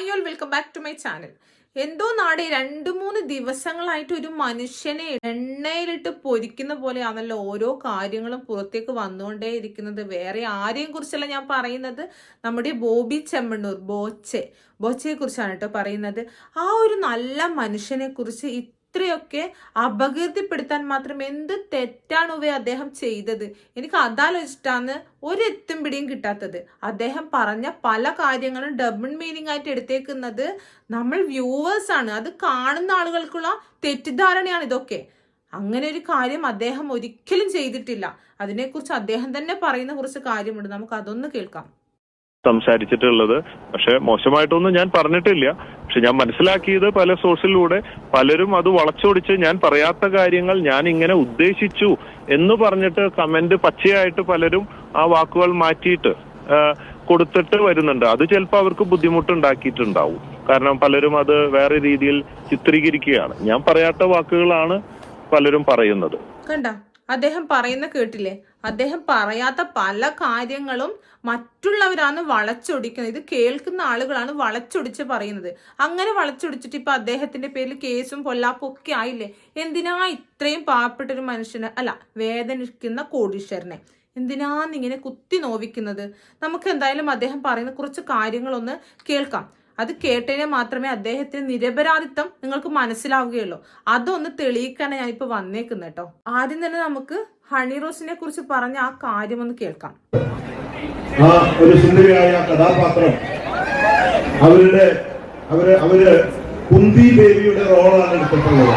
Hi all welcome back to my channel എന്തോ നാടെ രണ്ടു മൂന്ന് ദിവസങ്ങളായിട്ട് ഒരു മനുഷ്യനെ എണ്ണയിലിട്ട് പൊരിക്കുന്ന പോലെയാണല്ലോ ഓരോ കാര്യങ്ങളും പുറത്തേക്ക് വന്നുകൊണ്ടേ ഇരിക്കുന്നത്. വേറെ ആരെയും കുറിച്ചല്ല ഞാൻ പറയുന്നത്. നമ്മുടെ ബോബി ചെമ്മണ്ണൂർ ബോച്ചെ. ബോച്ചയെ കുറിച്ചാണ് കേട്ടോ പറയുന്നത്. ആ ഒരു നല്ല മനുഷ്യനെ കുറിച്ച് ഇത്രയൊക്കെ അപകീർത്തിപ്പെടുത്താൻ മാത്രം എന്ത് തെറ്റാണ് അദ്ദേഹം ചെയ്തത്? എനിക്ക് അതാലോചിച്ചിട്ടാണ് ഒരു എത്തും പിടിയും കിട്ടാത്തത്. അദ്ദേഹം പറഞ്ഞ പല കാര്യങ്ങളും ഡബിൾ മീനിങ് ആയിട്ട് എടുത്തേക്കുന്നത് നമ്മൾ വ്യൂവേഴ്സ് ആണ്. അത് കാണുന്ന ആളുകൾക്കുള്ള തെറ്റിദ്ധാരണയാണ് ഇതൊക്കെ. അങ്ങനെ ഒരു കാര്യം അദ്ദേഹം ഒരിക്കലും ചെയ്തിട്ടില്ല. അതിനെക്കുറിച്ച് അദ്ദേഹം തന്നെ പറയുന്ന കുറച്ച് കാര്യമുണ്ട്. നമുക്ക് അതൊന്ന് കേൾക്കാം. സംസാരിച്ചിട്ടുള്ളത്. പക്ഷെ മോശമായിട്ടൊന്നും ഞാൻ പറഞ്ഞിട്ടില്ല. പക്ഷെ ഞാൻ മനസ്സിലാക്കിയത് പല സോഴ്സിലൂടെ പലരും അത് വളച്ചൊടിച്ച് ഞാൻ പറയാത്ത കാര്യങ്ങൾ ഞാൻ ഇങ്ങനെ ഉദ്ദേശിച്ചു എന്ന് പറഞ്ഞിട്ട് കമന്റ് പച്ചയായിട്ട് പലരും ആ വാക്കുകൾ മാറ്റിയിട്ട് കൊടുത്തിട്ട് വരുന്നുണ്ട്. അത് ചിലപ്പോൾ അവർക്ക് ബുദ്ധിമുട്ടുണ്ടാക്കിയിട്ടുണ്ടാവും. കാരണം പലരും അത് വേറെ രീതിയിൽ ചിത്രീകരിക്കുകയാണ്. ഞാൻ പറയാത്ത വാക്കുകളാണ് പലരും പറയുന്നത്. കണ്ട? അദ്ദേഹം പറയുന്ന കേട്ടില്ലേ? അദ്ദേഹം പറയാത്ത പല കാര്യങ്ങളും മറ്റുള്ളവരാണ് വളച്ചൊടിക്കുന്നത്. ഇത് കേൾക്കുന്ന ആളുകളാണ് വളച്ചൊടിച്ച് പറയുന്നത്. അങ്ങനെ വളച്ചൊടിച്ചിട്ട് ഇപ്പൊ അദ്ദേഹത്തിന്റെ പേരിൽ കേസും പൊല്ലാപ്പും ഒക്കെ ആയില്ലേ? എന്തിനാ ഇത്രയും പാവപ്പെട്ട ഒരു മനുഷ്യനെ അല്ല വേദനിക്കുന്ന കോടീശ്വരനെ എന്തിനാന്ന് ഇങ്ങനെ കുത്തി നോവിക്കുന്നത്? നമുക്ക് എന്തായാലും അദ്ദേഹം പറയുന്ന കുറച്ച് കാര്യങ്ങളൊന്ന് കേൾക്കാം. അത് കേട്ടതിനെ മാത്രമേ അദ്ദേഹത്തിന് നിരപരാധിത്വം നിങ്ങൾക്ക് മനസ്സിലാവുകയുള്ളൂ. അതൊന്ന് തെളിയിക്കാനാണ് ഞാൻ ഇപ്പൊ വന്നേക്കുന്നത് കേട്ടോ. ആദ്യം തന്നെ നമുക്ക് ഹണി റോസിനെ കുറിച്ച് പറഞ്ഞ ആ കാര്യം ഒന്ന് കേൾക്കാം ഒരു സുന്ദരിയായ കഥാപാത്രം അവരുടെ അവർ അവർ കുന്തി ദേവിയുടെ റോളാണ് എടുത്തിട്ടുള്ളത്.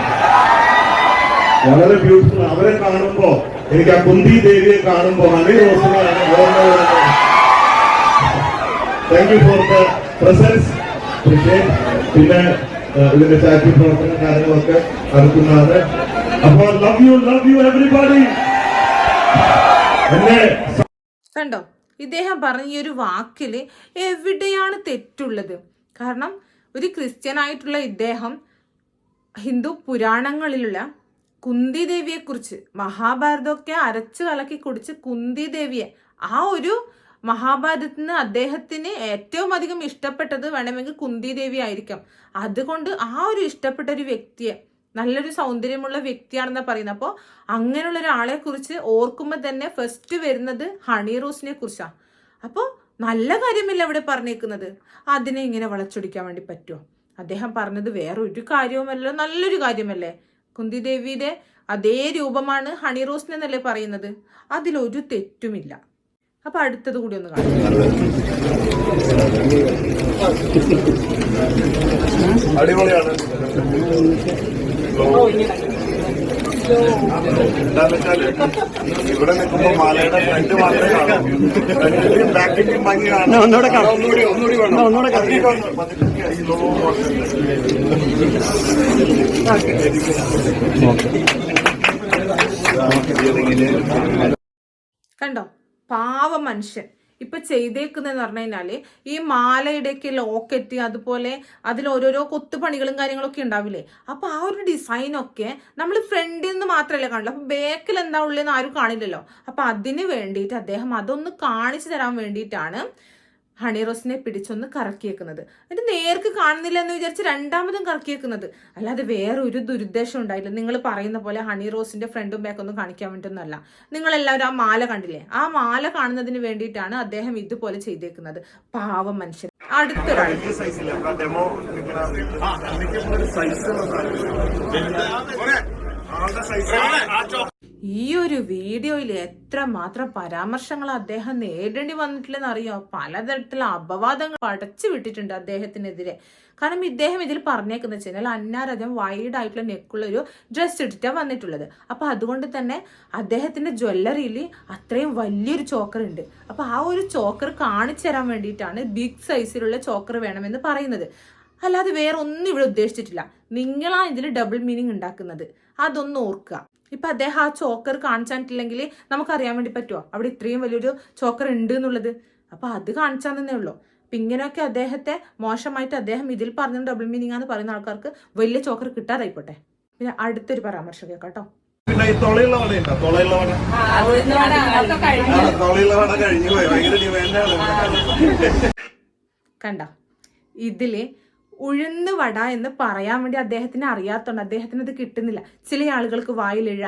വളരെ ബ്യൂട്ടിഫുൾ അവരെ കാണുമ്പോ എനിക്ക് ആ കുന്തി ദേവിയെ കാണുമ്പോ honey റോസിനെ thank you for the presence പിന്നെ ഏഹ്, ഇതിന്റെ ചാറ്റി പ്രവർത്തന കാര്യങ്ങളൊക്കെ നടത്തുന്നതാണ്. അപ്പോൾ love you love you everybody കണ്ടോ? ഇദ്ദേഹം പറഞ്ഞ ഈ ഒരു വാക്കിൽ എവിടെയാണ് തെറ്റുള്ളത്? കാരണം ഒരു ക്രിസ്ത്യനായിട്ടുള്ള ഇദ്ദേഹം ഹിന്ദു പുരാണങ്ങളിലുള്ള കുന്തി ദേവിയെ കുറിച്ച് മഹാഭാരതമൊക്കെ അരച്ചു കലക്കി കുടിച്ച് കുന്തി ദേവിയെ ആ ഒരു മഹാഭാരതത്തിൽ നിന്ന് അദ്ദേഹത്തിന് ഏറ്റവും അധികം ഇഷ്ടപ്പെട്ടത് വേണമെങ്കിൽ കുന്തി ദേവി ആയിരിക്കാം. അതുകൊണ്ട് ആ ഒരു ഇഷ്ടപ്പെട്ട ഒരു വ്യക്തിയെ നല്ലൊരു സൗന്ദര്യമുള്ള വ്യക്തിയാണെന്ന് പറയുന്നത്. അപ്പോൾ അങ്ങനെയുള്ള ഒരാളെ കുറിച്ച് ഓർക്കുമ്പോൾ തന്നെ ഫസ്റ്റ് വരുന്നത് ഹണി റോസിനെ കുറിച്ചാണ് അപ്പോൾ നല്ല കാര്യമില്ല ഇവിടെ പറഞ്ഞേക്കുന്നത്? അതിനെ ഇങ്ങനെ വളച്ചൊടിക്കാൻ വേണ്ടി പറ്റുമോ അദ്ദേഹം പറഞ്ഞത് വേറെ ഒരു കാര്യവുമല്ലോ നല്ലൊരു കാര്യമല്ലേ? കുന്തി ദേവിയുടെ അതേ രൂപമാണ് ഹണി റോസിനെന്നല്ലേ പറയുന്നത്? അതിലൊരു തെറ്റുമില്ല. അപ്പൊ അടുത്തത് കൂടി ഒന്ന് കാണാം അടിപൊളിയാണ്. എന്താന്ന് വെച്ചാൽ ഇവിടെ നിൽക്കുമ്പോ മാലയുടെ ഫ്രണ്ട് മാത്രമേ കാണൂ. ഫ്രണ്ടിന്റെയും ബാക്കിന്റെയും ഭംഗി കാണാം. ഒന്നുകൂടെ കാണാം ഒന്നുകൂടി ഒന്നുകൂടി വേണം. ഒന്നുകൂടെ കണ്ടോ? പാവ മനുഷ്യൻ ഇപ്പൊ ചെയ്തേക്കുന്നതെന്ന് പറഞ്ഞു കഴിഞ്ഞാൽ ഈ മാലയുടെയൊക്കെ ലോക്കറ്റ് അതുപോലെ അതിൽ ഓരോരോ കൊത്തുപണികളും കാര്യങ്ങളൊക്കെ ഉണ്ടാവില്ലേ? അപ്പൊ ആ ഒരു ഡിസൈനൊക്കെ നമ്മൾ ഫ്രണ്ടിൽ നിന്ന് മാത്രമല്ലേ കാണില്ല അപ്പൊ ബാക്കിൽ എന്താ ഉള്ളതെന്ന് ആരും കാണില്ലല്ലോ. അപ്പൊ അതിന് വേണ്ടിയിട്ട് അദ്ദേഹം അതൊന്ന് കാണിച്ചു തരാൻ വേണ്ടിയിട്ടാണ് ഹണി റോസിനെ പിടിച്ചൊന്ന് കറക്കിയേക്കുന്നത്. എന്നിട്ട് നേർക്ക് കാണുന്നില്ല എന്ന് വിചാരിച്ച് രണ്ടാമതും കറക്കിയേക്കുന്നത്. അല്ലാതെ വേറെ ഒരു ദുരുദ്ദേശം ഉണ്ടായില്ല. നിങ്ങൾ പറയുന്ന പോലെ ഹണി റോസിന്റെ ഫ്രണ്ടും ബാക്കൊന്നും കാണിക്കാൻ വേണ്ടിയൊന്നുമല്ല നിങ്ങളെല്ലാവരും ആ മാല കണ്ടില്ലേ? ആ മാല കാണുന്നതിന് വേണ്ടിയിട്ടാണ് അദ്ദേഹം ഇതുപോലെ ചെയ്തേക്കുന്നത്. പാവം മനുഷ്യൻ. അടുത്ത സൈസ് ഈ ഒരു വീഡിയോയിൽ എത്ര മാത്രം പരാമർശങ്ങൾ അദ്ദേഹം നേരിടേണ്ടി വന്നിട്ടില്ലെന്ന് അറിയോ പലതരത്തിലുള്ള അപവാദങ്ങൾ പടച്ചു വിട്ടിട്ടുണ്ട് അദ്ദേഹത്തിനെതിരെ. കാരണം ഇദ്ദേഹം ഇതിൽ പറഞ്ഞേക്കുന്ന വെച്ചാൽ അന്നാരഥം വൈഡ് ആയിട്ടുള്ള നെക്കുള്ള ഒരു ഡ്രസ് ഇട്ടിട്ടാണ് വന്നിട്ടുള്ളത്. അപ്പൊ അതുകൊണ്ട് തന്നെ അദ്ദേഹത്തിന്റെ ജ്വല്ലറിയിൽ അത്രയും വലിയൊരു ചോക്കർ ഉണ്ട്. അപ്പൊ ആ ഒരു ചോക്കർ കാണിച്ചു തരാൻ വേണ്ടിയിട്ടാണ് ബിഗ് സൈസിലുള്ള ചോക്കർ വേണമെന്ന് പറയുന്നത്. അല്ലാതെ വേറെ ഒന്നും ഇവിടെ ഉദ്ദേശിച്ചിട്ടില്ല. നിങ്ങളാണ് ഇതിൽ ഡബിൾ മീനിങ് ഉണ്ടാക്കുന്നത്. അതൊന്നും ഓർക്കുക. ഇപ്പൊ അദ്ദേഹം ആ ചോക്കർ കാണിച്ചിട്ടില്ലെങ്കിൽ നമുക്കറിയാൻ വേണ്ടി പറ്റുമോ അവിടെ ഇത്രയും വലിയൊരു ചോക്കർ ഉണ്ട് എന്നുള്ളത് അപ്പൊ അത് കാണിച്ചാൽ തന്നെ ഉള്ളൂ. അപ്പൊ ഇങ്ങനെയൊക്കെ അദ്ദേഹത്തെ മോശമായിട്ട് അദ്ദേഹം ഇതിൽ പറഞ്ഞ ഡബിൾ മീനിങ് ആണെന്ന് പറയുന്ന ആൾക്കാർക്ക് വലിയ ചോക്കർ കിട്ടാതായിക്കോട്ടെ. പിന്നെ അടുത്തൊരു പരാമർശം കേട്ടോ. പിന്നെ ഈ തൊളയുള്ള വട ഉണ്ടോ? തൊളയുള്ള വട ആ, തൊളയുള്ള വട കഴിഞ്ഞു. പോയി. ഭയങ്കര ഡിമാൻഡാണ് കണ്ട? ഇതിൽ ഉഴുന്ന് വട എന്ന് പറയാൻ വേണ്ടി അദ്ദേഹത്തിന് അറിയാത്തോണ്ട് അദ്ദേഹത്തിന് അത് കിട്ടുന്നില്ല. ചില ആളുകൾക്ക് വായിൽ ഴ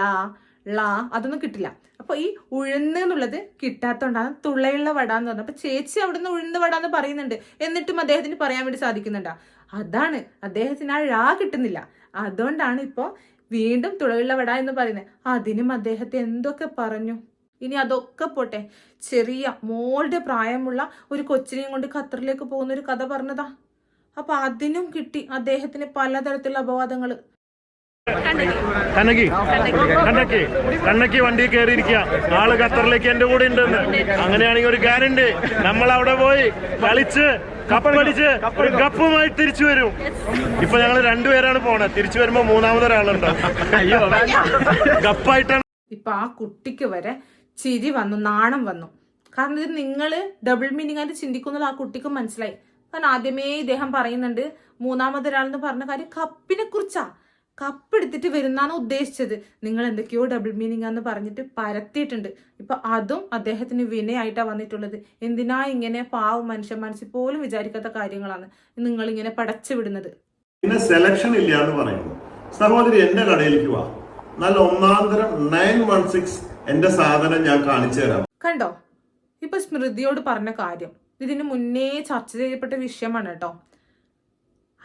ള അതൊന്നും കിട്ടില്ല. അപ്പൊ ഈ ഉഴുന്ന് എന്നുള്ളത് കിട്ടാത്തോണ്ടാണ് തുള്ളയുള്ള വട എന്ന് പറഞ്ഞത്. അപ്പൊ ചേച്ചി അവിടുന്ന് ഉഴുന്ന് വട എന്ന് പറയുന്നുണ്ട്. എന്നിട്ടും അദ്ദേഹത്തിന് പറയാൻ വേണ്ടി സാധിക്കുന്നുണ്ടോ? അതാണ്. അദ്ദേഹത്തിന് ആ ഴ കിട്ടുന്നില്ല. അതുകൊണ്ടാണ് ഇപ്പോ വീണ്ടും തുളയുള്ള വട എന്ന് പറയുന്നത്. അതിനും അദ്ദേഹത്തെ എന്തൊക്കെ പറഞ്ഞു? ഇനി അതൊക്കെ പോട്ടെ. ചെറിയ മോളുടെ പ്രായമുള്ള ഒരു കൊച്ചിനെയും കൊണ്ട് ഖത്തറിലേക്ക് പോകുന്ന ഒരു കഥ പറഞ്ഞതാ. അപ്പൊ അതിനും കിട്ടി അദ്ദേഹത്തിന് പലതരത്തിലുള്ള അപവാദങ്ങൾ. കണ്ണകി കണ്ണക്കി കണ്ണക്കി വണ്ടി കയറിയിരിക്കുക ആൾ ഖത്തറിലേക്ക് എന്റെ കൂടെ ഉണ്ടെന്ന്. അങ്ങനെയാണെങ്കിൽ ഒരു കാര്യണ്ട് നമ്മൾ അവിടെ പോയി കളിച്ച് കപ്പടിച്ച് ഒരു കപ്പുമായി തിരിച്ചു വരും. ഇപ്പൊ ഞങ്ങൾ രണ്ടുപേരാണ് പോണത് തിരിച്ചു വരുമ്പോ മൂന്നാമതൊരാളുണ്ടോ. അയ്യോ. കപ്പായിട്ടാണ് ഇപ്പൊ ആ കുട്ടിക്ക് വരെ ചിരി വന്നു നാണം വന്നു. കാരണം ഇത് നിങ്ങൾ ഡബിൾ മീനിങ് ആയിട്ട് ചിന്തിക്കുന്നുള്ള ആ കുട്ടിക്ക് മനസ്സിലായി. കാരണം ആദ്യമേ ഇദ്ദേഹം പറയുന്നുണ്ട് മൂന്നാമതൊരാളെന്ന് പറഞ്ഞ കാര്യം കപ്പിനെ കുറിച്ചാ കപ്പ് എടുത്തിട്ട് വരുന്നാണ് ഉദ്ദേശിച്ചത്. നിങ്ങൾ എന്തൊക്കെയോ ഡബിൾ മീനിങ് ആന്ന് പറഞ്ഞിട്ട് പരത്തിയിട്ടുണ്ട്. ഇപ്പൊ അതും അദ്ദേഹത്തിന് വിനയായിട്ടാ വന്നിട്ടുള്ളത്. എന്തിനാ ഇങ്ങനെ പാവ മനുഷ്യ മനസ്സിൽ പോലും വിചാരിക്കാത്ത കാര്യങ്ങളാണ് നിങ്ങൾ ഇങ്ങനെ പടച്ചു വിടുന്നത്? പിന്നെ സെലക്ഷൻ ഇല്ല എന്ന് പറയുന്നു. സഹോദരി എന്റെ കടയിലേക്ക് വാ. നല്ല ഒന്നാന്തരം നയൻ വൺ സിക്സ് എന്റെ സാധനം ഞാൻ കാണിച്ചു തരാം കണ്ടോ? ഇപ്പൊ സ്മൃതിയോട് പറഞ്ഞ കാര്യം. ഇതിന് മുന്നേ ചർച്ച ചെയ്യപ്പെട്ട വിഷയമാണ് കേട്ടോ.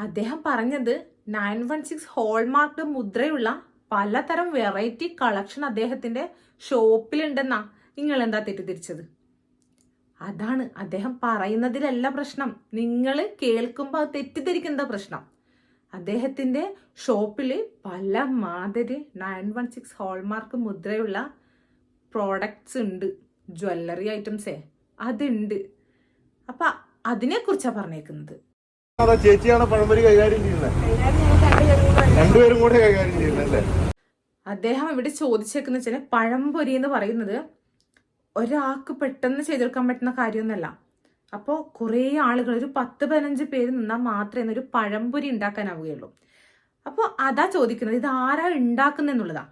അദ്ദേഹം പറഞ്ഞത് നയൻ വൺ സിക്സ് ഹോൾമാർക്ക് മുദ്രയുള്ള പലതരം വെറൈറ്റി കളക്ഷൻ അദ്ദേഹത്തിന്റെ ഷോപ്പിലുണ്ടെന്നാ നിങ്ങൾ എന്താ തെറ്റിദ്ധരിച്ചത്? അതാണ് അദ്ദേഹം പറയുന്നതിലല്ല പ്രശ്നം. നിങ്ങൾ കേൾക്കുമ്പോൾ തെറ്റിദ്ധരിക്കുന്ന പ്രശ്നം? അദ്ദേഹത്തിന്റെ ഷോപ്പിൽ പല മാതിരി നയൻ വൺ സിക്സ് ഹോൾമാർക്ക് മുദ്രയുള്ള പ്രോഡക്ട്സ് ഉണ്ട്. ജ്വല്ലറി ഐറ്റംസേ അതുണ്ട്. അപ്പൊ അതിനെക്കുറിച്ചാണ് പറഞ്ഞേക്കുന്നത്? അതോ ചേച്ചിയാണോ പഴംപൊരി കൈകാര്യം ചെയ്യുന്നത്? രണ്ടുപേരും കൂടെ കൈകാര്യം ചെയ്യുന്നല്ലേ അദ്ദേഹം ഇവിടെ ചോദിച്ചേക്കുന്ന വെച്ചാൽ പഴംപൊരി എന്ന് പറയുന്നത് ഒരാൾക്ക് പെട്ടെന്ന് ചെയ്തെടുക്കാൻ പറ്റുന്ന കാര്യമൊന്നുമല്ല അപ്പോൾ കുറേ ആളുകൾ ഒരു പത്ത് പതിനഞ്ച് പേര് നിന്നാൽ മാത്രമേ ഒരു പഴംപൊരി ഉണ്ടാക്കാനാവുകയുള്ളൂ. അപ്പോൾ അതാ ചോദിക്കുന്നത് ഇത് ആരാ ഉണ്ടാക്കുന്നെന്നുള്ളതാ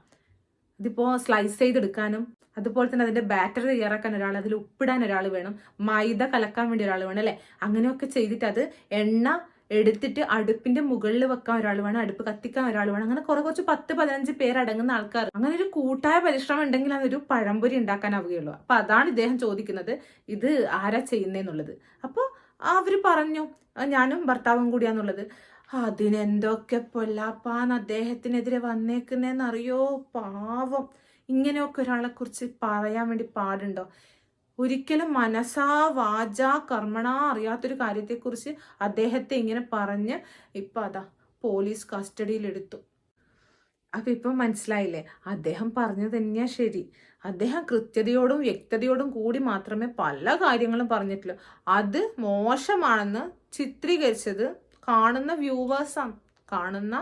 ഇതിപ്പോൾ സ്ലൈസ് ചെയ്തെടുക്കാനും അതുപോലെ തന്നെ അതിന്റെ ബാറ്റർ തയ്യാറാക്കാൻ ഒരാൾ അതിൽ ഉപ്പിടാൻ ഒരാൾ വേണം മൈദ കലക്കാൻ വേണ്ടി ഒരാൾ വേണം അല്ലെ? അങ്ങനെയൊക്കെ ചെയ്തിട്ട് അത് എണ്ണ എടുത്തിട്ട് അടുപ്പിന്റെ മുകളിൽ വെക്കാൻ ഒരാൾ വേണം അടുപ്പ് കത്തിക്കാൻ ഒരാൾ വേണം. അങ്ങനെ കുറെ കുറച്ച് പത്ത് പതിനഞ്ച് പേരടങ്ങുന്ന ആൾക്കാർ. അങ്ങനെ ഒരു കൂട്ടായ പരിശ്രമം ഉണ്ടെങ്കിൽ അതൊരു പഴംപൊരി ഉണ്ടാക്കാനാവുകയുള്ളൂ. അപ്പൊ അതാണ് ഇദ്ദേഹം ചോദിക്കുന്നത് ഇത് ആരാ ചെയ്യുന്നതെന്നുള്ളത് അപ്പോൾ അവർ പറഞ്ഞു "ആ, ഞാനും ഭർത്താവും കൂടിയാന്നുള്ളത്. അതിനെന്തൊക്കെ പൊല്ലാപ്പാന്ന് അദ്ദേഹത്തിനെതിരെ വന്നേക്കുന്നതെന്നറിയോ പാവം. ഇങ്ങനെയൊക്കെ ഒരാളെ കുറിച്ച് പറയാൻ വേണ്ടി പാടുണ്ടോ? ഒരിക്കലും മനസാ വാച കർമ്മണ അറിയാത്തൊരു കാര്യത്തെക്കുറിച്ച് അദ്ദേഹത്തെ ഇങ്ങനെ പറഞ്ഞ് ഇപ്പൊ അതാ പോലീസ് കസ്റ്റഡിയിലെടുത്തു. അപ്പൊ ഇപ്പം മനസ്സിലായില്ലേ? അദ്ദേഹം പറഞ്ഞത് തന്നെയാ ശരി. അദ്ദേഹം കൃത്യതയോടും വ്യക്തതയോടും കൂടി മാത്രമേ പല കാര്യങ്ങളും പറഞ്ഞിട്ടുള്ളൂ. അത് മോശമാണെന്ന് ചിത്രീകരിച്ചത് കാണുന്ന വ്യൂവേഴ്സാണ് കാണുന്ന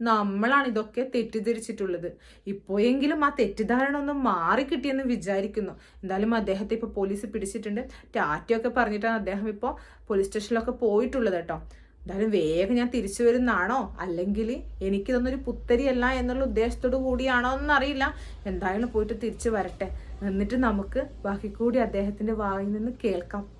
നമ്മളാണ് ഇതൊക്കെ തെറ്റിദ്ധരിച്ചിട്ടുള്ളത്. ഇപ്പോയെങ്കിലും ആ തെറ്റിദ്ധാരണ ഒന്ന് മാറിക്കിട്ടിയെന്ന് വിചാരിക്കുന്നു. എന്തായാലും അദ്ദേഹത്തെ ഇപ്പോൾ പോലീസ് പിടിച്ചിട്ടുണ്ട്. ടാറ്റയൊക്കെ പറഞ്ഞിട്ടാണ് അദ്ദേഹം ഇപ്പോൾ പോലീസ് സ്റ്റേഷനിലൊക്കെ പോയിട്ടുള്ളത് കേട്ടോ. എന്തായാലും വേഗം ഞാൻ തിരിച്ചു വരുന്നാണോ? അല്ലെങ്കിൽ എനിക്കിതൊന്നൊരു പുത്തരിയല്ല എന്നുള്ള ഉദ്ദേശത്തോടു കൂടിയാണോ എന്നറിയില്ല. എന്തായാലും പോയിട്ട് തിരിച്ചു വരട്ടെ. എന്നിട്ട് നമുക്ക് ബാക്കി കൂടി അദ്ദേഹത്തിന്റെ വായിൽ നിന്ന് കേൾക്കാം.